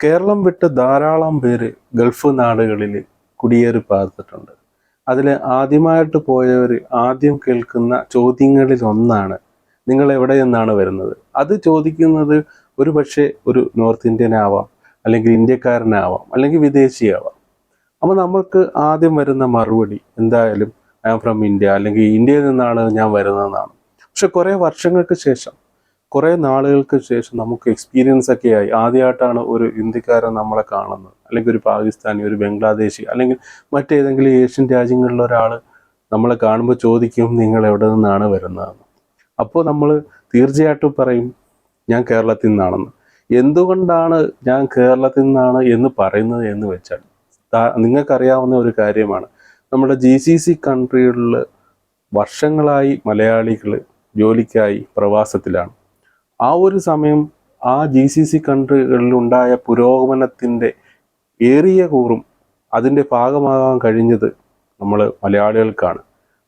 കേരളം വിട്ട് ധാരാളം പേര് ഗൾഫ് നാടുകളിൽ കുടിയേറി പാർത്തിട്ടുണ്ട് അതിൽ ആദ്യമായിട്ട് പോയവർ ആദ്യം കേൾക്കുന്ന ചോദ്യങ്ങളിൽ ഒന്നാണ് നിങ്ങൾ എവിടെ നിന്നാണ് വരുന്നത്? അത് ചോദിക്കുന്നത് ഒരു പക്ഷേ ഒരു നോർത്ത് ഇന്ത്യൻ ആവാം അല്ലെങ്കിൽ ഇന്ത്യക്കാരനാവാം അല്ലെങ്കിൽ വിദേശിയാവാം. അപ്പോൾ നമ്മൾക്ക് ആദ്യം വരുന്ന മറുപടി എന്തായാലും ഐ ആം ഫ്രം ഇന്ത്യ അല്ലെങ്കിൽ ഇന്ത്യയിൽ നിന്നാണ് ഞാൻ വരുന്നതെന്നാണ്. പക്ഷെ കുറേ വർഷങ്ങൾക്ക് ശേഷം കുറേ നാളുകൾക്ക് ശേഷം നമുക്ക് എക്സ്പീരിയൻസ് ഒക്കെ ആയി. ആദ്യമായിട്ടാണ് ഒരു ഇന്ത്യക്കാരൻ നമ്മളെ കാണുന്നത്. അല്ലെങ്കിൽ ഒരു പാകിസ്ഥാനി ഒരു ബംഗ്ലാദേശി അല്ലെങ്കിൽ മറ്റേതെങ്കിലും ഏഷ്യൻ രാജ്യങ്ങളിലെ ഒരാൾ നമ്മളെ കാണുമ്പോൾ ചോദിക്കും നിങ്ങൾ എവിടെ നിന്നാണ് വരുന്നതെന്ന് അപ്പോൾ നമ്മൾ തീർച്ചയായിട്ടും പറയും ഞാൻ കേരളത്തിൽ നിന്നാണെന്ന്. എന്തുകൊണ്ടാണ് ഞാൻ കേരളത്തിൽ നിന്നാണ് എന്ന് പറയുന്നത് എന്ന് വെച്ചാൽ നിങ്ങൾക്കറിയാവുന്ന ഒരു കാര്യമാണ്. നമ്മുടെ ജി സി സി കൺട്രികളിൽ വർഷങ്ങളായി മലയാളികൾ ജോലിക്കായി പ്രവാസത്തിലാണ്. ആ ഒരു സമയം ആ ജി സി സി കൺട്രികളിലുണ്ടായ പുരോഗമനത്തിന്റെ ഏറിയ കൂറും അതിന്റെ ഭാഗമാകാൻ കഴിഞ്ഞത് നമ്മൾ മലയാളികൾക്കാണ്.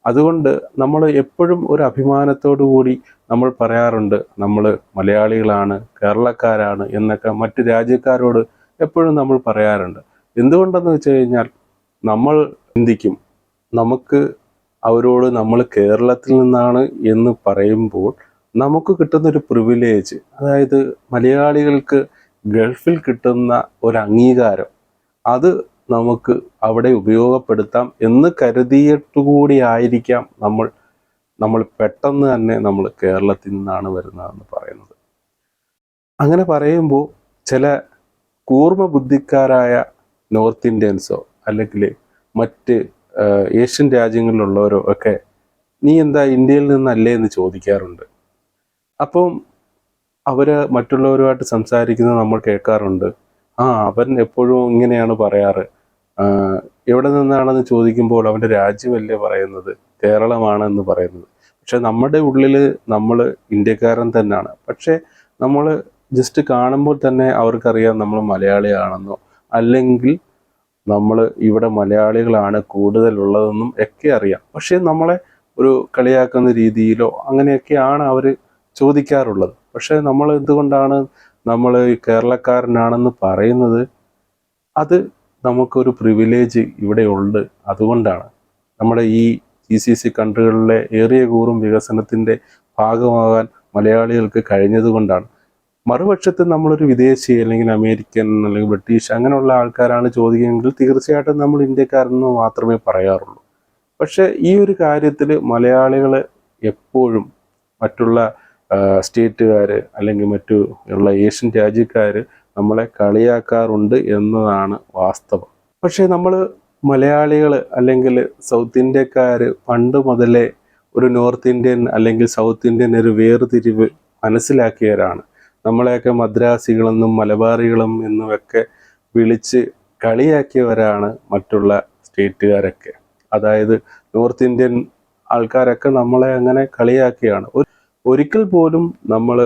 അതുകൊണ്ട് നമ്മൾ എപ്പോഴും ഒരു അഭിമാനത്തോടു കൂടി നമ്മൾ പറയാറുണ്ട് നമ്മൾ മലയാളികളാണ് കേരളക്കാരാണ് എന്നൊക്കെ മറ്റ് രാജ്യക്കാരോട് എപ്പോഴും നമ്മൾ പറയാറുണ്ട്. എന്തുകൊണ്ടെന്ന് വെച്ച് കഴിഞ്ഞാൽ നമ്മൾ ചിന്തിക്കും നമുക്ക് അവരോട് നമ്മൾ കേരളത്തിൽ നിന്നാണ് എന്ന് പറയുമ്പോൾ നമുക്ക് കിട്ടുന്ന ഒരു പ്രിവിലേജ് അതായത് മലയാളികൾക്ക് ഗൾഫിൽ കിട്ടുന്ന ഒരു അംഗീകാരം അത് നമുക്ക് അവിടെ ഉപയോഗപ്പെടുത്താം എന്ന് കരുതിയിട്ടുകൂടി ആയിരിക്കാം നമ്മൾ നമ്മൾ പെട്ടെന്ന് തന്നെ നമ്മൾ കേരളത്തിൽ നിന്നാണ് വരുന്നതെന്ന് പറയുന്നത്. അങ്ങനെ പറയുമ്പോൾ ചില കൂർമ്മ ബുദ്ധിക്കാരായ നോർത്ത് ഇന്ത്യൻസോ അല്ലെങ്കിൽ മറ്റ് ഏഷ്യൻ രാജ്യങ്ങളിലുള്ളവരോ ഒക്കെ നീ എന്താ ഇന്ത്യയിൽ നിന്നല്ലേ? എന്ന് ചോദിക്കാറുണ്ട്. അപ്പം അവർ മറ്റുള്ളവരുമായിട്ട് സംസാരിക്കുന്നത് നമ്മൾ കേൾക്കാറുണ്ട്. ആ അവൻ എപ്പോഴും ഇങ്ങനെയാണ് പറയാറ്. എവിടെ നിന്നാണെന്ന് ചോദിക്കുമ്പോൾ അവന്റെ രാജ്യമല്ലേ പറയുന്നത്? കേരളമാണെന്ന് പറയുന്നത്. പക്ഷെ നമ്മുടെ ഉള്ളിൽ നമ്മൾ ഇന്ത്യക്കാരൻ തന്നെയാണ്. പക്ഷേ നമ്മൾ ജസ്റ്റ് കാണുമ്പോൾ തന്നെ അവർക്കറിയാം നമ്മൾ മലയാളിയാണെന്നോ അല്ലെങ്കിൽ നമ്മൾ ഇവിടെ മലയാളികളാണ് കൂടുതലുള്ളതെന്നും ഒക്കെ അറിയാം. പക്ഷേ നമ്മളെ ഒരു കളിയാക്കുന്ന രീതിയിലോ അങ്ങനെയൊക്കെയാണ് അവർ ചോദിക്കാറുള്ളത്. പക്ഷെ നമ്മൾ എന്തുകൊണ്ടാണ് നമ്മൾ കേരളക്കാരനാണെന്ന് പറയുന്നത്? അത് നമുക്കൊരു പ്രിവിലേജ് ഇവിടെ ഉണ്ട്. അതുകൊണ്ടാണ്. നമ്മുടെ ഈ ജി സി സി കൺട്രികളിലെ ഏറിയ കൂറും വികസനത്തിന്റെ ഭാഗമാകാൻ മലയാളികൾക്ക് കഴിഞ്ഞതുകൊണ്ടാണ്. മറുപക്ഷത്ത് നമ്മളൊരു വിദേശി അല്ലെങ്കിൽ അമേരിക്കൻ അല്ലെങ്കിൽ ബ്രിട്ടീഷ് അങ്ങനെയുള്ള ആൾക്കാരാണ് ചോദിക്കുന്നതെങ്കിൽ തീർച്ചയായിട്ടും നമ്മൾ ഇന്ത്യക്കാരെന്ന് മാത്രമേ പറയാറുള്ളൂ. പക്ഷേ ഈ ഒരു കാര്യത്തിൽ മലയാളികൾ എപ്പോഴും മറ്റുള്ള സ്റ്റേറ്റുകാർ അല്ലെങ്കിൽ മറ്റു ഉള്ള ഏഷ്യൻ രാജ്യക്കാർ നമ്മളെ കളിയാക്കാറുണ്ട് എന്നതാണ് വാസ്തവം. പക്ഷേ നമ്മൾ മലയാളികൾ അല്ലെങ്കിൽ സൗത്ത് ഇന്ത്യക്കാർ പണ്ട് മുതലേ ഒരു നോർത്ത് ഇന്ത്യൻ അല്ലെങ്കിൽ സൗത്ത് ഇന്ത്യൻ ഒരു വേർതിരിവ് മനസ്സിലാക്കിയവരാണ്. നമ്മളെയൊക്കെ മദ്രാസികളെന്നും മലബാറികളും എന്നുമൊക്കെ വിളിച്ച് കളിയാക്കിയവരാണ് മറ്റുള്ള സ്റ്റേറ്റുകാരൊക്കെ. അതായത് നോർത്ത് ഇന്ത്യൻ ആൾക്കാരൊക്കെ നമ്മളെ അങ്ങനെ കളിയാക്കിയാണ്. ഒരു- ഒരിക്കൽ പോലും നമ്മൾ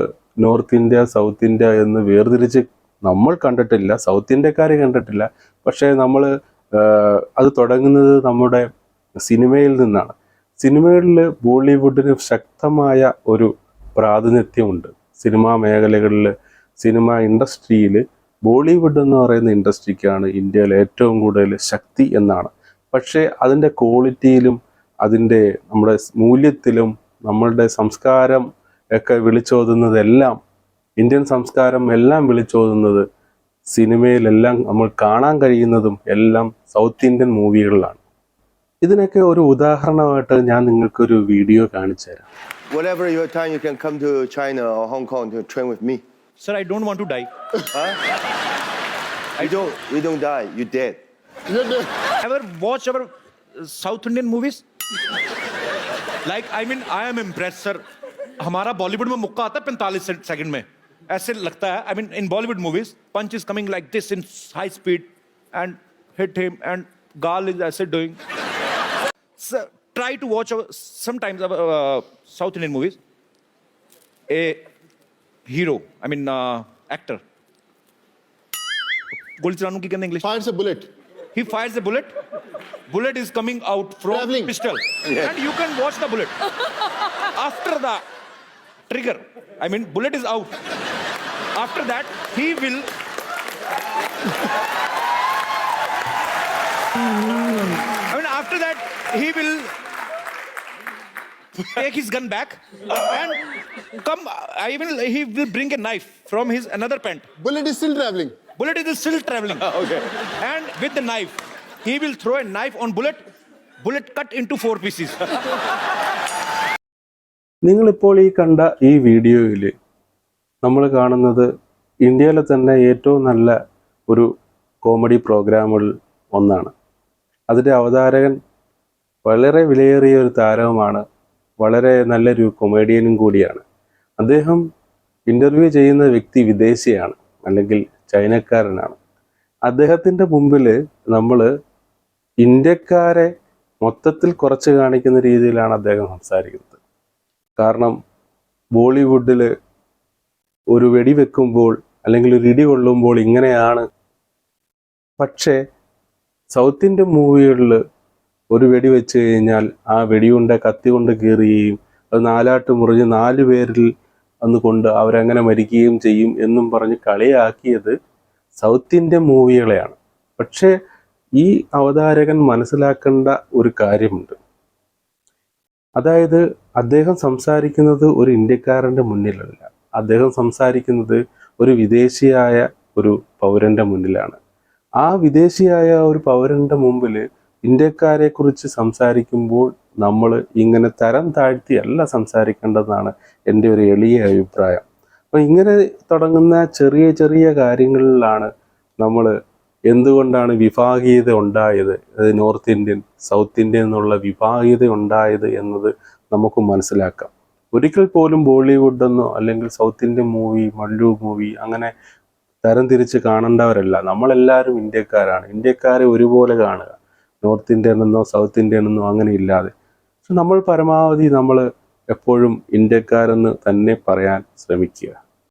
നോർത്ത് ഇന്ത്യ സൗത്ത് ഇന്ത്യ എന്ന് വേർതിരിച്ച് നമ്മൾ കണ്ടിട്ടില്ല സൗത്ത് ഇന്ത്യക്കാർ കണ്ടിട്ടില്ല. പക്ഷേ നമ്മൾ അത് തുടങ്ങുന്നത് നമ്മുടെ സിനിമയിൽ നിന്നാണ്. സിനിമകളിൽ ബോളിവുഡിന് ശക്തമായ ഒരു പ്രാതിനിധ്യമുണ്ട്. സിനിമാ മേഖലകളിൽ സിനിമ ഇൻഡസ്ട്രിയിൽ ബോളിവുഡ് എന്ന് പറയുന്ന ഇൻഡസ്ട്രിക്കാണ് ഇന്ത്യയിൽ ഏറ്റവും കൂടുതൽ ശക്തി എന്നാണ്. പക്ഷേ അതിന്റെ ക്വാളിറ്റിയിലും അതിന്റെ നമ്മുടെ മൂല്യത്തിലും നമ്മളുടെ സംസ്കാരം ഒക്കെ വിളിച്ചോതുന്നതെല്ലാം ഇന്ത്യൻ സംസ്കാരം എല്ലാം വിളിച്ചോതുന്നത് സിനിമയിലെല്ലാം നമ്മൾ കാണാൻ കഴിയുന്നതും എല്ലാം സൗത്ത് ഇന്ത്യൻ മൂവികളിലാണ് ഇതിനൊക്കെ ഒരു ഉദാഹരണമായിട്ട് ഞാൻ നിങ്ങൾക്കൊരു വീഡിയോ കാണിച്ചു തരാം Whatever your time, you can come to China or Hong Kong to train with me. Sir, I don't want to die. You don't, you don't die, you dead. Ever watch our uh, South Indian movies? Like, I mean, I am impressed, sir. हमारा बॉलीवुड में मुक्का आता है पैंतालीस second में ऐसे लगता है I mean in Bollywood movies punch is coming like this in high speed and hit him and गाल इज ऐसे doing try to watch our, sometimes our uh, South Indian movies. A hero, I mean uh, actor. गोली चलाने की कहते English fires a bullet. He fires a bullet. Bullet is coming out from Traveling. pistol. And you can watch the bullet. After the trigger, I mean, bullet is out. After that, he will. I mean, after that, he will take his gun back and come. I mean, he will bring a knife from his another pant. Bullet is still traveling. Bullet is still traveling. Okay. And with the knife, he will throw a knife on bullet. Bullet cut into four pieces. നിങ്ങളിപ്പോൾ ഈ കണ്ട ഈ വീഡിയോയിൽ നമ്മൾ കാണുന്നത് ഇന്ത്യയിലെ തന്നെ ഏറ്റവും നല്ല ഒരു കോമഡി പ്രോഗ്രാമുകളിൽ ഒന്നാണ് അതിന്റെ അവതാരകൻ വളരെ വിലയേറിയ ഒരു താരവുമാണ് വളരെ നല്ലൊരു കൊമേഡിയനും കൂടിയാണ് അദ്ദേഹം ഇന്റർവ്യൂ ചെയ്യുന്ന വ്യക്തി വിദേശിയാണ് അല്ലെങ്കിൽ ചൈനക്കാരനാണ്. അദ്ദേഹത്തിന്റെ മുമ്പിൽ നമ്മൾ ഇന്ത്യക്കാരെ മൊത്തത്തിൽ കുറച്ച് കാണിക്കുന്ന രീതിയിലാണ് അദ്ദേഹം സംസാരിക്കുന്നത്. കാരണം ബോളിവുഡിൽ ഒരു വെടി വെക്കുമ്പോൾ അല്ലെങ്കിൽ ഒരു ഇടി കൊള്ളുമ്പോൾ ഇങ്ങനെയാണ്. പക്ഷേ സൗത്ത് ഇന്ത്യൻ മൂവികളിൽ ഒരു വെടി വെച്ച് കഴിഞ്ഞാൽ ആ വെടിയുണ്ട കത്തി കൊണ്ട് കീറുകയും അത് നാലാട്ട് മുറിഞ്ഞ് നാല് പേരിൽ അന്ന് കൊണ്ട് അവരങ്ങനെ മരിക്കുകയും ചെയ്യും എന്നും പറഞ്ഞ് കളിയാക്കിയത് സൗത്ത് ഇന്ത്യൻ മൂവികളെയാണ്. പക്ഷേ ഈ അവതാരകൻ മനസ്സിലാക്കേണ്ട ഒരു കാര്യമുണ്ട്. അതായത് അദ്ദേഹം സംസാരിക്കുന്നത് ഒരു ഇന്ത്യക്കാരന്റെ മുന്നിലല്ല. അദ്ദേഹം സംസാരിക്കുന്നത് ഒരു വിദേശിയായ ഒരു പൗരന്റെ മുന്നിലാണ്. ആ വിദേശിയായ ഒരു പൗരന്റെ മുമ്പിൽ ഇന്ത്യക്കാരെക്കുറിച്ച് സംസാരിക്കുമ്പോൾ നമ്മൾ ഇങ്ങനെ തരം താഴ്ത്തിയല്ല സംസാരിക്കേണ്ടതെന്നാണ് എന്റെ ഒരു എളിയ അഭിപ്രായം. അപ്പോൾ ഇങ്ങനെ തുടങ്ങുന്ന ചെറിയ ചെറിയ കാര്യങ്ങളിലാണ് നമ്മൾ എന്തുകൊണ്ടാണ് വിഭാഗീയത ഉണ്ടായത്? നോർത്ത് ഇന്ത്യൻ സൗത്ത് ഇന്ത്യൻ എന്നുള്ള വിഭാഗീയത ഉണ്ടായത് എന്നത് നമുക്ക് മനസ്സിലാക്കാം. ഒരിക്കൽ പോലും ബോളിവുഡെന്നോ അല്ലെങ്കിൽ south Indian movie Mallu movie അങ്ങനെ തരം തിരിച്ച് കാണേണ്ടവരല്ല. നമ്മളെല്ലാവരും ഇന്ത്യക്കാരാണ്. ഇന്ത്യക്കാരെ ഒരുപോലെ കാണുക. നോർത്ത് ഇന്ത്യൻ എന്നോ സൗത്ത് ഇന്ത്യൻ എന്നോ അങ്ങനെ ഇല്ലാതെ. നമ്മൾ പരമാവധി നമ്മൾ എപ്പോഴും ഇന്ത്യക്കാരെന്ന് തന്നെ പറയാൻ ശ്രമിക്കുക.